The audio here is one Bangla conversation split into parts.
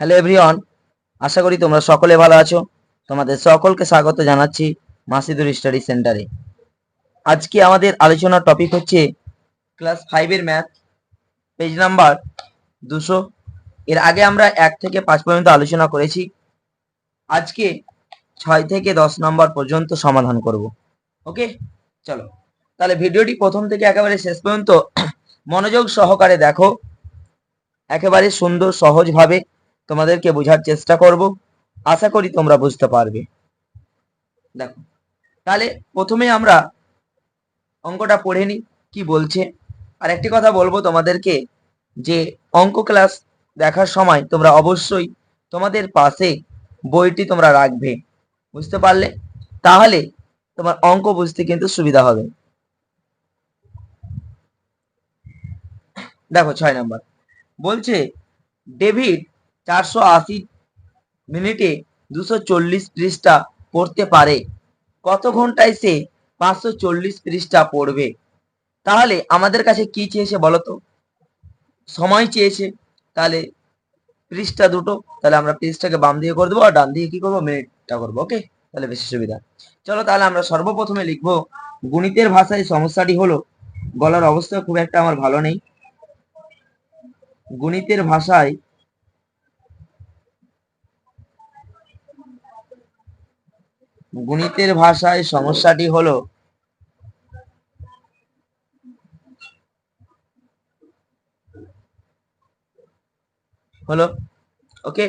হ্যালো এভরিওয়ান আশা করি তোমরা সকলে ভালো আছো। তোমাদের সকলকে স্বাগত জানাচ্ছি মাসিদুর স্টাডি সেন্টারে আজকে আমাদের আলোচনার টপিক হচ্ছে ক্লাস ফাইভের ম্যাথ পেজ নাম্বার দুশো। এর আগে আমরা এক থেকে পাঁচ পর্যন্ত আলোচনা করেছি। আজকে ছয় থেকে দশ নম্বর পর্যন্ত সমাধান করব। ওকে? চলো। তাহলে ভিডিওটি প্রথম থেকে একেবারে শেষ পর্যন্ত মনোযোগ সহকারে দেখো। একেবারে সুন্দর, সহজভাবে তোমাদেরকে বোঝার চেষ্টা করব। আশা করি তোমরা বুঝতে পারবে। দেখো, তাহলে প্রথমে আমরা অঙ্কটা পড়ে নিই, কি বলছে। আর একটি কথা বলব তোমাদেরকে, যে অঙ্ক ক্লাস দেখার সময় তোমরা অবশ্যই তোমাদের পাশে বইটি তোমরা রাখবে। বুঝতে পারলে? তাহলে তোমার অঙ্ক বুঝতে কিন্তু সুবিধা হবে। দেখো, ছয় নাম্বার। বলছে, ডেভিড চারশো আশি মিনিটে দুশো চল্লিশ পৃষ্ঠা পড়তে পারে। কত ঘন্টায় সে পাঁচশো চল্লিশ পৃষ্ঠা পড়বে? তাহলে আমাদের কাছে কি চেয়েছে বলতো সময় চেয়েছে। তাহলে পৃষ্ঠা দুটো, তাহলে আমরা পৃষ্ঠাকে বাম দিকে করে দেবো আর ডান দিকে কি করব? মিনিটটা করব ওকে তাহলে বেশি সুবিধা। চলো তাহলে আমরা সর্বপ্রথমে লিখব, গণিতের ভাষায় সমস্যাটি হলো, গলার অবস্থা খুব একটা আমার ভালো নেই। গণিতের ভাষায় গণিতের ভাষায় সমস্যাটি হলো হলো ওকে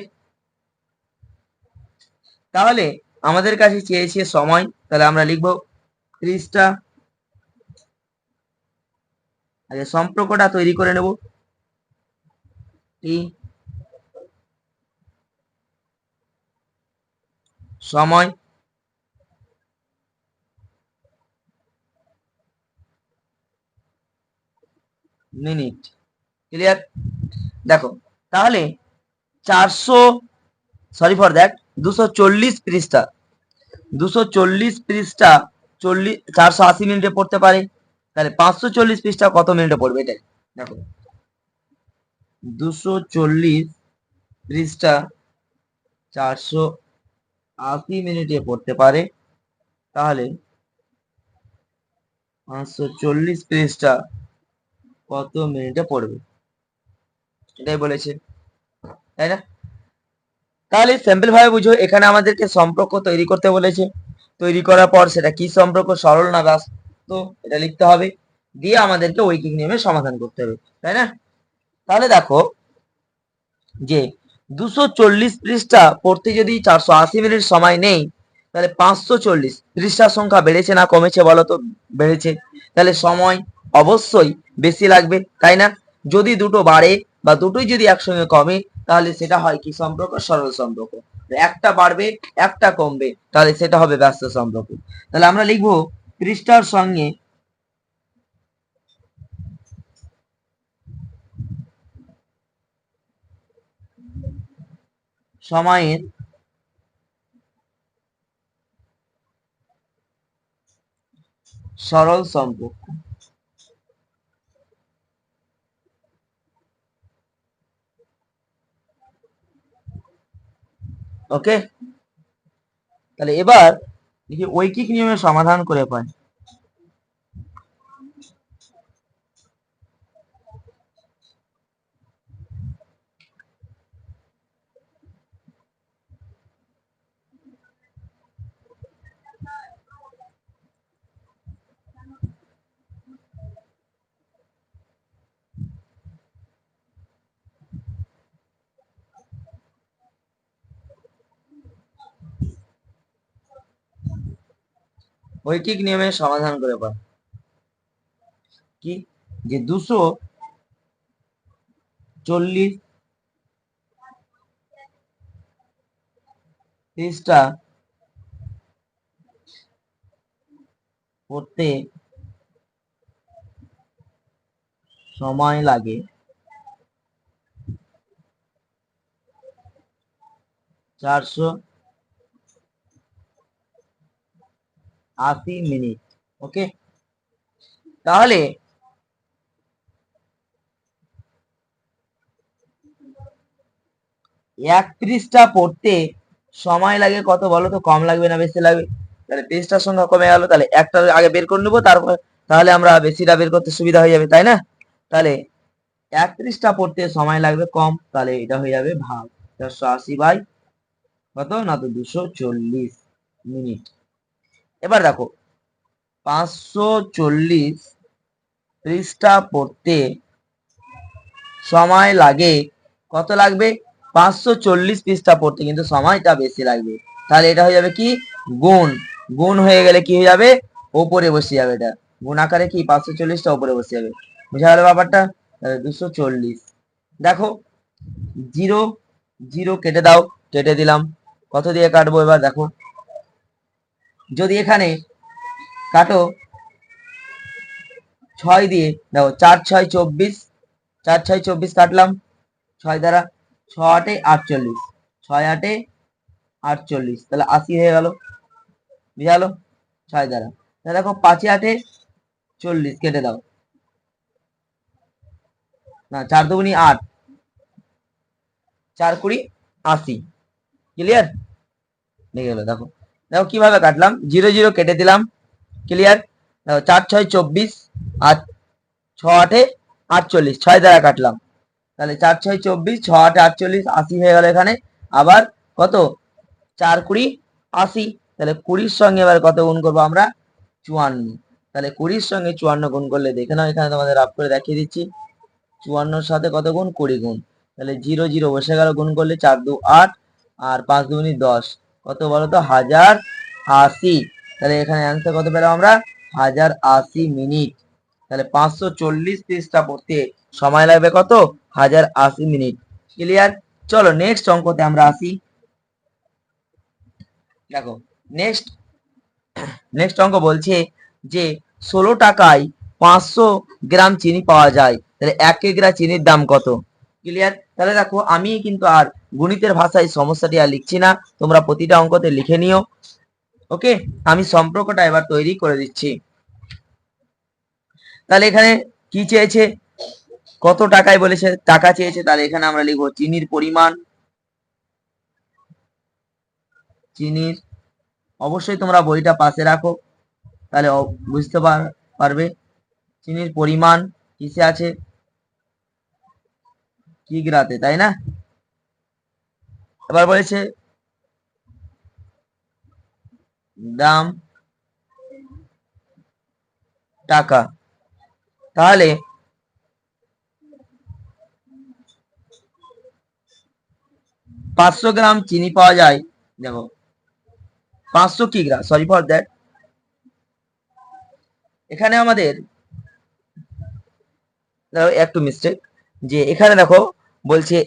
তাহলে আমাদের কাছে চেয়েছে সময়, তাহলে আমরা লিখব ত্রিশটা আগে সম্পর্কটা তৈরি করে নেব। সময়। মিনিট। ক্লিয়ার দেখো, তাহলে চারশো সরি ফর দ্যাট দুশো চল্লিশ পৃষ্ঠা। দুশো চল্লিশ পৃষ্ঠা চল্লিশ চারশো আশি মিনিটে পড়তে পারে। তাহলে পাঁচশো চল্লিশ পৃষ্ঠা কত মিনিটে পড়বে এটাই? দেখো। দুশো চল্লিশ পৃষ্ঠা চারশো আশি মিনিটে পড়তে পারে। তাহলে পাঁচশো চল্লিশ পৃষ্ঠা কত মিনিটে পড়বে? এটাই বলেছে। তাই না? তাহলে সিম্পল ভাবে বুঝো, এখানে আমাদেরকে সম্পর্ক তৈরি করতে বলেছে। তৈরি করার পর সেটা কি সম্পর্ক? সরল না ব্যস্ত এটা লিখতে হবে। দিয়ে আমাদেরকে ঐকিক নিয়মে সমাধান করতে হবে। তাই না? তাহলে দেখো যে দুশো চল্লিশ পৃষ্ঠা পড়তে যদি চারশো আশি মিনিট সময় নেই, তাহলে পাঁচশো চল্লিশ পৃষ্ঠার সংখ্যা বেড়েছে না কমেছে বলো তো? বেড়েছে। তাহলে সময় অবশ্যই বেশি লাগবে, তাই না? যদি দুটো বাড়ে বা দুটোই যদি একসঙ্গে কমে, তাহলে সেটা হয় কি সম্পর্ক? সরল সম্পর্ক। একটা বাড়বে, একটা কমবে, তাহলে সেটা হবে ব্যস্ত সম্পর্ক। তাহলে আমরা লিখব পৃষ্ঠার সঙ্গে সময়ের সরল সম্পর্ক। ওকে তাহলে এবার দেখি ঐকিক নিয়মের সমাধান করে পাই ঐকিক নিয়মের সমাধান করে পাই কি? যে দুশো চল্লিশ পৃষ্ঠা পড়তে সময় লাগে। চারশো আশি মিনিট ওকে তাহলে একত্রিশটা পড়তে সময় লাগে কত বলো তো? কম লাগবে না বেশি লাগবে? তাহলে পৃষ্ঠার সংখ্যা কমে গেল, তাহলে একটা আগে বের করে নেব, তারপর তাহলে আমরা বেশিটা বের করতে সুবিধা হয়ে যাবে, তাই না? তাহলে একত্রিশটা পড়তে সময় লাগবে কম, তাহলে এটা হয়ে যাবে ভাগ। চারশো আশি বাই কত? না তো দুশো চল্লিশ মিনিট। এবার দেখো, পাঁচশো চল্লিশ পৃষ্ঠা পড়তে সময় লাগে, কত লাগবে? পাঁচশো চল্লিশ পৃষ্ঠা পড়তে কিন্তু সময়টা বেশি লাগবে। তাহলে এটা হয়ে যাবে কি? গুণ। গুণ হয়ে গেলে কি হয়ে যাবে? ওপরে বসে যাবে এটা। গুণ আকারে কি? পাঁচশো চল্লিশটা ওপরে বসে যাবে। বুঝা গেল ব্যাপারটা? দুশো চল্লিশ। দেখো, জিরো জিরো কেটে দাও, কেটে দিলাম। কত দিয়ে কাটবো এবার? দেখো যদি এখানে কাটো ছয় দিয়ে, দেখো, চার ছয় চব্বিশ, চার ছয় চব্বিশ কাটলাম, ছয় দ্বারা ছ আটে আটচল্লিশ, ছয় আটে আটচল্লিশ, তাহলে আশি হয়ে গেল, বুঝালো? ছয় দ্বারা, তাহলে দেখো পাঁচে আটে চল্লিশ, কেটে দাও। না, চার দুগুনি আট, চার কুড়ি আশি ক্লিয়ার লিখে গেলো, দেখো। দেখো কীভাবে কাটলাম? জিরো জিরো কেটে দিলাম। ক্লিয়ার দেখো, চার ছয় চব্বিশ আর ছ আটে আটচল্লিশ, ছয় দ্বারা কাটলাম। তাহলে চার ছয় চব্বিশ, ছ আটে আটচল্লিশ, আশি হয়ে গেল এখানে। আবার কত? চার কুড়ি, আশি। তাহলে কুড়ির সঙ্গে এবার কত গুণ করব আমরা? চুয়ান্ন। তাহলে কুড়ির সঙ্গে চুয়ান্ন গুণ করলে দেখে নাও, এখানে তোমাদের রাফ করে দেখিয়ে দিচ্ছি। চুয়ান্নর সাথে কত গুণ? কুড়ি গুণ। তাহলে জিরো জিরো বসে গেল, গুণ করলে চার দু আট আর পাঁচ দুগুনি দশ। কত বলো তো হাজার আশি। তাহলে এখানে অ্যান্সার কত পেলাম আমরা? হাজার আশি মিনিট। তাহলে পাঁচশো চল্লিশ পৃষ্ঠা পড়তে সময় লাগবে কত? হাজার আশি মিনিট। ক্লিয়ার চলো নেক্সট অঙ্কতে আমরা আসি। দেখো নেক্সট নেক্সট অঙ্ক বলছে যে ষোলো টাকায় পাঁচশো গ্রাম চিনি পাওয়া যায়। তাহলে এক কিগ্রা চিনির দাম কত? ক্লিয়ার? তাহলে দেখো, আমি কিন্তু আর গণিতের ভাষায় সমস্যাটি আর লিখছি না। তোমরা প্রতিটা অঙ্কতে লিখে নিও। ওকে? আমি সম্পর্কটা এবার তৈরি করে দিচ্ছি। তাহলে এখানে কি চেয়েছে? কত টাকায় বলেছে? টাকা চেয়েছে, তাহলে এখানে আমরা লিখব চিনির পরিমাণ। চিনির, অবশ্যই তোমরা বইটা পাশে রাখো। তাহলে বুঝতে পার- পারবে। চিনির পরিমাণ কিসে আছে? কি গ্রাতে, তাই না? এবার বলেছে, দাম টাকা। তাহলে পাঁচশো গ্রাম চিনি পাওয়া যায়, দেখো, পাঁচশো কি গ্রাম? সরি ফর দ্যাট এখানে আমাদের একটু মিস্টেক যে এখানে দেখো বলছে,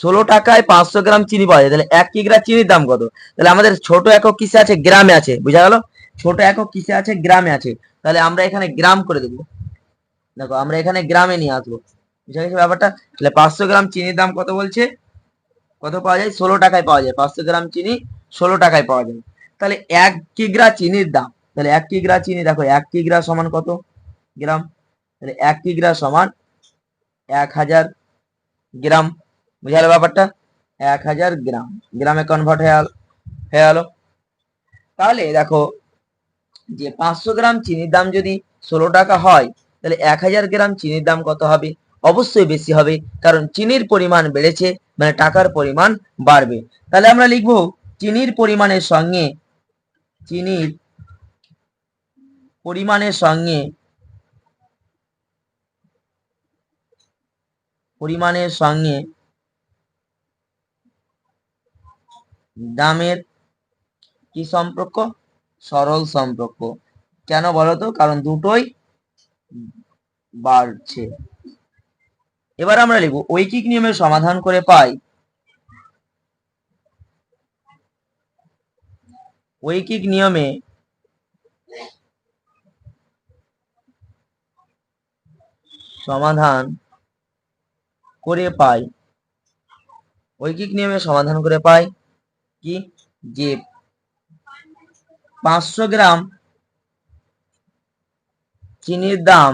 ষোলো টাকায় পাঁচশো গ্রাম চিনি পাওয়া যায়। তাহলে এক কিগ্রা চিনির দাম কত? তাহলে আমাদের ছোট একক কিসে আছে? গ্রামে আছে। বুঝা গেল? ছোট একক কিসে আছে? গ্রামে আছে। তাহলে আমরা এখানে গ্রাম করে দেবো। দেখো, আমরা এখানে গ্রামে নিয়ে আসব। বুঝা গেছে ব্যাপারটা? তাহলে পাঁচশো গ্রাম চিনির দাম কত বলছে? কত পাওয়া যায়? ষোলো টাকায় পাওয়া যায়। পাঁচশো গ্রাম চিনি ষোলো টাকায় পাওয়া যায়। তাহলে এক কিগ্রা চিনির দাম। তাহলে এক কিগ্রা চিনি, দেখো, এক কিগ্রা সমান কত? গ্রাম। তাহলে এক কিগ্রা সমান এক হাজার গ্রাম। বুঝালো ব্যাপারটা? এক হাজার গ্রাম। গ্রামে কনভার্ট হয়ে গেল হয়ে গেল তাহলে দেখো, যে পাঁচশো গ্রাম চিনির দাম যদি ষোলো টাকা হয়, তাহলে এক হাজার গ্রাম চিনির দাম কত হবে? অবশ্যই বেশি হবে, কারণ চিনির পরিমাণ বেড়েছে মানে টাকার পরিমাণ বাড়বে। তাহলে আমরা লিখব, চিনির পরিমাণের সঙ্গে, চিনির পরিমাণের সঙ্গে পরিমাণের সঙ্গে দামের কি সম্পর্ক? সরল সম্পর্ক। কেন বলতো কারণ দুটোই বাড়ছে। এবার আমরা লিখব, ঐকিক নিয়মের সমাধান করে পাই। ঐকিক নিয়মে সমাধান করে পাই। ঐকিক নিয়মে সমাধান করে পাই। কি? যে পাঁচশো গ্রাম চিনির দাম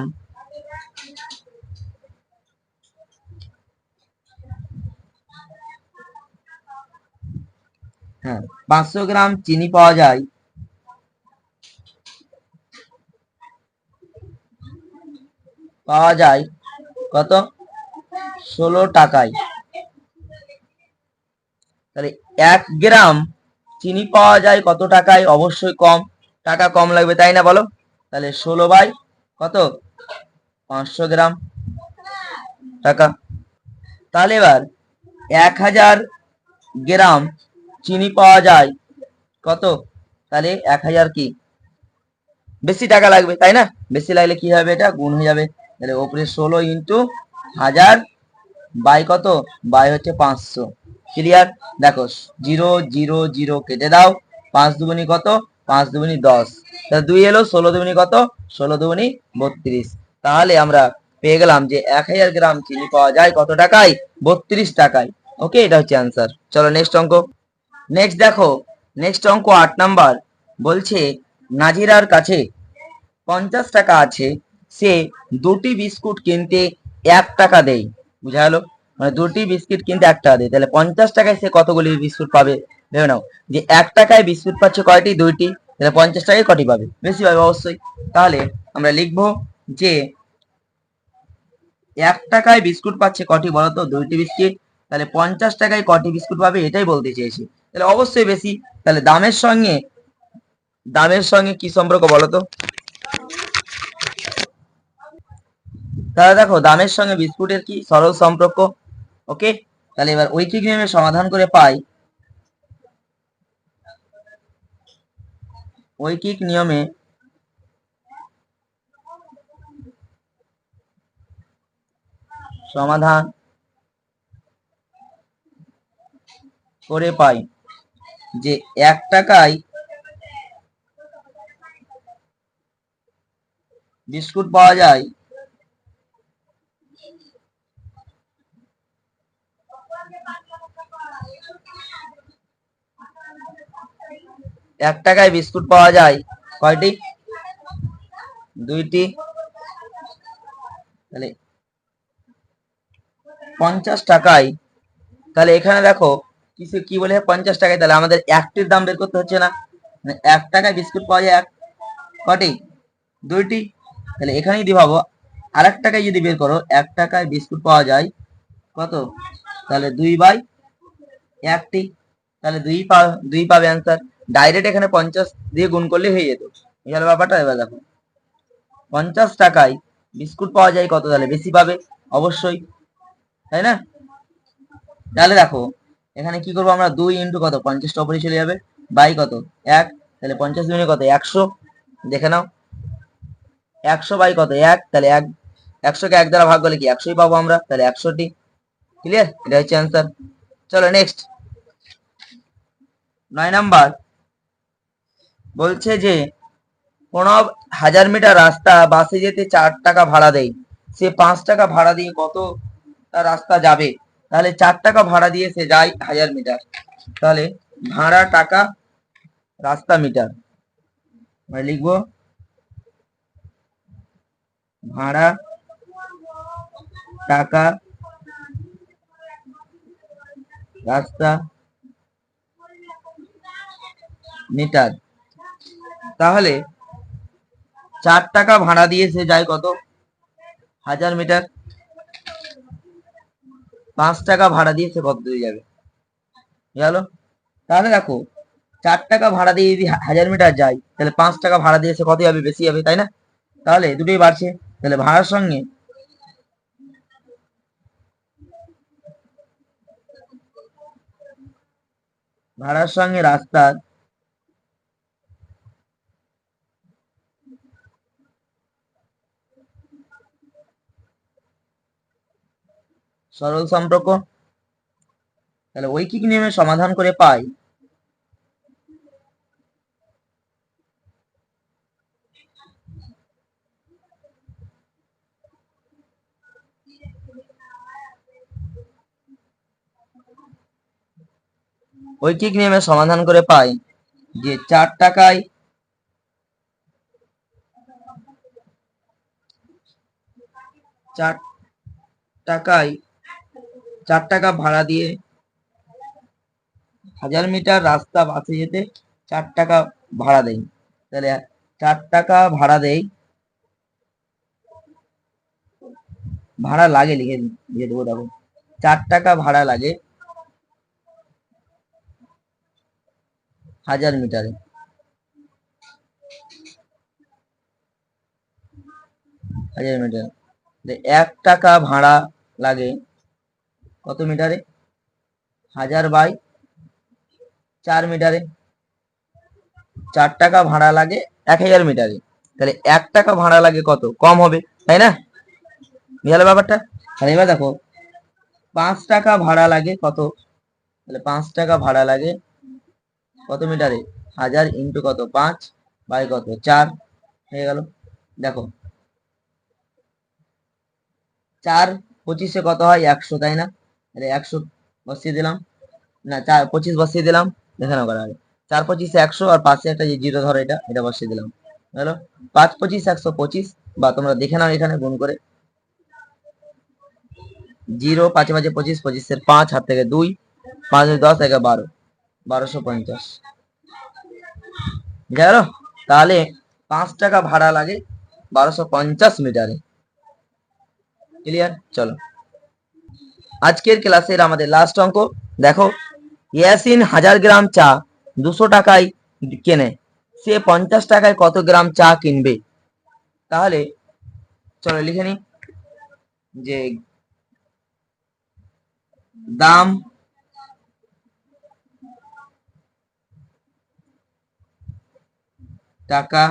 হ্যাঁ পাঁচশো গ্রাম চিনি পাওয়া যায়। পাওয়া যায় কত? ষোলো টাকায়। তাহলে এক গ্রাম চিনি পাওয়া যায় কত টাকায়? অবশ্যই কম। টাকা কম লাগবে, তাই না বলো? তাহলে ষোলো বাই কত? পাঁচশো গ্রাম। টাকা। তাহলে এবার এক হাজার গ্রাম চিনি পাওয়া যায় কত? তাহলে এক হাজার কি? বেশি টাকা লাগবে, তাই না? বেশি লাগলে কি হবে এটা? গুণ হয়ে যাবে। তাহলে ওপরে ষোলো ইন্টু হাজার বাই কত? বাই হচ্ছে পাঁচশো। ক্লিয়ার দেখো জিরো জিরো জিরো কেটে দাও। পাঁচ দুগুনি কত? পাঁচ দুগুনি দশ। তাহলে দুই এলো, ষোলো দুগুনি কত? ষোলো দুগুনি বত্রিশ। তাহলে আমরা পেয়ে গেলাম যে এক হাজার গ্রাম চিনি পাওয়া যায় কত টাকায়? বত্রিশ টাকায়। ওকে এটা হচ্ছে অ্যান্সার চলো নেক্সট অঙ্ক। নেক্সট দেখো নেক্সট অঙ্ক আট নাম্বার। বলছে, নাজিরার কাছে পঞ্চাশ টাকা আছে, সে দুটি বিস্কুট কিনতে এক টাকা দেয়। বুঝা গেল মানে দুটি বিস্কুট কিনতে এক টাকা দেয় তাহলে পঞ্চাশ টাকায় সে কতগুলি বিস্কুট পাবে? ভেবে নাও। যে এক টাকায় বিস্কুট পাচ্ছে কয়টি? দুইটি। তাহলে পঞ্চাশ টাকায় কটি পাবে? বেশি পাবে অবশ্যই। তাহলে আমরা লিখব যে এক টাকায় বিস্কুট পাচ্ছে কটি বলতো? দুইটি বিস্কিট। তাহলে পঞ্চাশ টাকায় কটি বিস্কুট পাবে? এটাই বলতে চেয়েছি। তাহলে অবশ্যই বেশি। তাহলে দামের সঙ্গে দামের সঙ্গে কি সম্পর্ক বলতো? তাহলে দেখো, দামের সঙ্গে বিস্কুটের কি সরল সম্পর্ক? ওকে তাহলে এবার ঐকিক নিয়মের সমাধান করে পাই। ঐকিক নিয়মে সমাধান করে পাই যে এক টাকায় বিস্কুট পাওয়া যায় এক টাকায় বিস্কুট পাওয়া যায়। কয়টি? দুইটি। তাহলে পঞ্চাশ টাকায়। তাহলে এখানে দেখো, কিছু কি বলে পঞ্চাশ টাকায়? তাহলে আমাদের একটির দাম বের করতে হচ্ছে না। মানে এক টাকায় বিস্কুট পাওয়া যায় এক। কটি? দুইটি। তাহলে এখানেই দিয়ে ভাবো আর এক টাকায় যদি বের করো, এক টাকায় বিস্কুট পাওয়া যায় কত? তাহলে দুই বাই একটি। তাহলে দুই পা দুই পাবে অ্যান্সার ডাইরেক্ট এখানে পঞ্চাশ দিয়ে গুণ করলে হয়ে যেত। এখানে ব্যাপারটা এবার দেখো। পঞ্চাশ টাকায় বিস্কুট পাওয়া যায় কত তাহলে? বেশি পাবে? অবশ্যই। তাই না? তাহলে দেখো, এখানে কি করব আমরা? দুই ইন্টু কত? পঞ্চাশটা ওপরে চলে যাবে। বাই কত? এক। তাহলে পঞ্চাশ দুগুণে কত? একশো। দেখে নাও। একশো বাই কত? এক। তাহলে এক, একশোকে এক দ্বারা ভাগ করলে কি? একশোই পাবো আমরা। তাহলে একশোটি ক্লিয়ার এটা হচ্ছে অ্যান্সার চলো নেক্সট নয় নাম্বার বলছে যে প্রণব হাজার মিটার রাস্তা বাসে যেতে চার টাকা ভাড়া দেয়। সে পাঁচ টাকা ভাড়া দিয়ে কত রাস্তা যাবে? তাহলে চার টাকা ভাড়া দিয়ে সে যায় হাজার মিটার। তাহলে ভাড়া টাকা রাস্তা মিটার। লিখব, ভাড়া টাকা রাস্তা মিটার। তাহলে চার টাকা ভাড়া দিয়ে সে যায় কত? হাজার মিটার। পাঁচ টাকা ভাড়া দিয়ে সে কত দূরে যাবে। গেল তাহলে দেখো, চার টাকা ভাড়া দিয়ে যদি হাজার মিটার যায়, তাহলে পাঁচ টাকা ভাড়া দিয়ে সে কত যাবে? বেশি যাবে, তাই না? তাহলে দুটোই বাড়ছে। তাহলে ভাড়ার সঙ্গে ভাড়ার সঙ্গে রাস্তার সরল সম্পর্ক। তাহলে ঐকিক নিয়মে সমাধান করে পাই। ঐকিক নিয়মে সমাধান করে পাই যে চার টাকায় চার টাকায় চার টাকা ভাড়া দিয়ে হাজার মিটার রাস্তা বাসে যেতে চার টাকা ভাড়া দেই তাহলে চার টাকা ভাড়া দেই ভাড়া লাগে লিখে দিই লিখে দেবো দেখো চার টাকা ভাড়া লাগে হাজার মিটারে হাজার মিটার তাহলে এক টাকা ভাড়া লাগে কত মিটারে? হাজার বাই চার মিটারে। চার টাকা ভাড়া লাগে এক হাজার মিটারে। তাহলে এক টাকা ভাড়া লাগে কত? কম হবে, তাই না? বুঝালো ব্যাপারটা? তাহলে এবার দেখো, পাঁচ টাকা ভাড়া লাগে কত? তাহলে পাঁচ টাকা ভাড়া লাগে কত মিটারে? হাজার ইন্টু কত? পাঁচ বাই কত? চার। হয়ে গেল। দেখো, চার পঁচিশে কত হয়? একশো, তাই না? একশো বসিয়ে দিলাম। না, চার, পঁচিশ বসিয়ে দিলাম। দেখে নাও করা হবে। চার, পঁচিশে একশো আর পাশে একটা যে জিরো ধরো এটা এটা বসিয়ে দিলাম। হলো পাঁচ, পঁচিশ, একশো, পঁচিশ বা তোমরা দেখে নাও এখানে গুণ করে। জিরো, পাঁচে পাঁচে পঁচিশ, পঁচিশের পাঁচ হাত থেকে দুই, পাঁচ দশ, একে বারো, বারোশো পঞ্চাশ। গেল? তাহলে পাঁচ টাকা ভাড়া লাগে বারোশো পঞ্চাশ মিটারে। ক্লিয়ার? চলো। আজকের ক্লাসের আমাদের লাস্ট অঙ্ক। দেখো, ইয়াসিন হাজার গ্রাম চা দুশো টাকায় কেনে। সে পঞ্চাশ টাকায় কত গ্রাম চা কিনবে? তাহলে, চলো লিখে নি যে দাম টাকা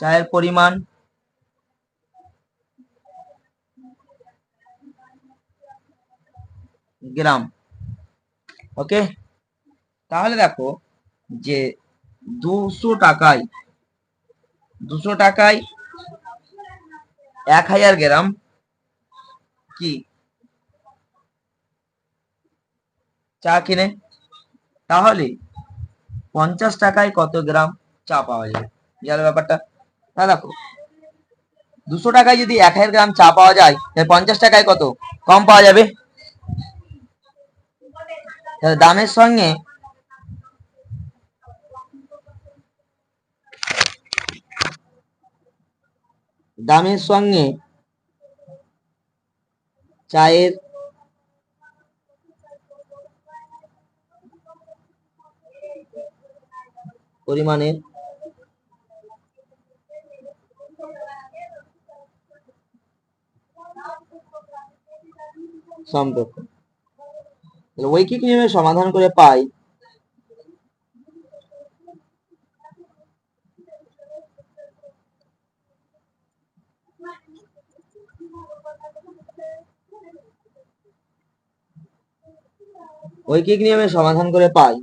চায়ের পরিমাণ? গ্রাম। ওকে তাহলে দেখো যে দুশো টাকায় দুশো টাকায় এক হাজার গ্রাম কি? চা কিনে। তাহলে পঞ্চাশ টাকায় কত গ্রাম চা পাওয়া যায় গেল ব্যাপারটা। তা দেখো। দুশো টাকায় যদি এক হাজার গ্রাম চা পাওয়া যায়, তাহলে পঞ্চাশ টাকায় কত? কম পাওয়া যাবে। দামের সঙ্গে দামের সঙ্গে চায়ের পরিমাণের সম্পর্ক। ঐকিক নিয়মে সমাধান করে পাই। ঐকিক নিয়মে সমাধান করে পাই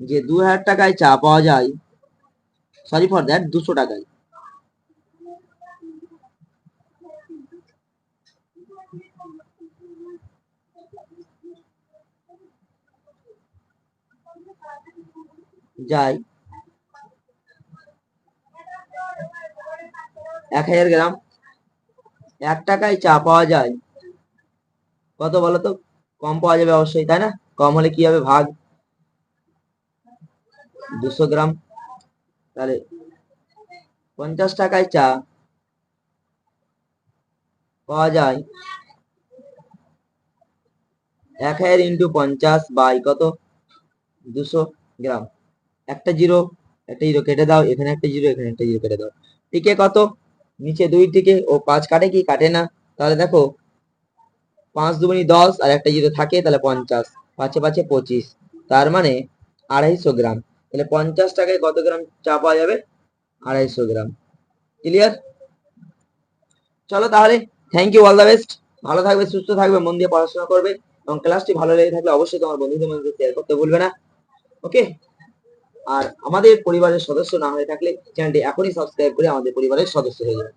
যে দু হাজার টাকায় চা পাওয়া যায়। সরি ফর দ্যাট দুশো টাকায়। যায় এক হাজার গ্রাম। এক টাকায় চা পাওয়া যায়। কত বলো তো কম পাওয়া যাবে অবশ্যই, তাই না? কম হলে কি হবে? ভাগ। দুশো গ্রাম। তাহলে পঞ্চাশ টাকায় চা পাওয়া যায়। এক হাজার ইন্টু পঞ্চাশ বাই কত? দুশো গ্রাম। একটা জিরো একটা জিরো কেটে দাও, এখানে একটা জিরো, এখানে একটা জিরো কেটে দাও। টিকে কত? নিচে দুই টিকে। ও পাঁচ কাটে কি? কাটে না। তাহলে দেখো, পাঁচ দুগুনি দশ আর একটা জিরো থাকে, তাহলে পঞ্চাশ। পাঁচে পাঁচে পঁচিশ। তার মানে আড়াইশো গ্রাম। তাহলে পঞ্চাশ টাকায় কত গ্রাম চা পাওয়া যাবে? আড়াইশো গ্রাম। ক্লিয়ার? চলো তাহলে thank you all the best ভালো থাকবে, সুস্থ থাকবে, মন দিয়ে পড়াশোনা করবে। এবং ক্লাসটি ভালো লেগে থাকলে অবশ্যই তোমার বন্ধুদের মধ্যে শেয়ার করতে ভুলবে না ওকে আর আমাদের পরিবারের সদস্য না হয়ে থাকলে চ্যানেলটি এখনই সাবস্ক্রাইব করে আমাদের পরিবারের সদস্য হয়ে যাবে।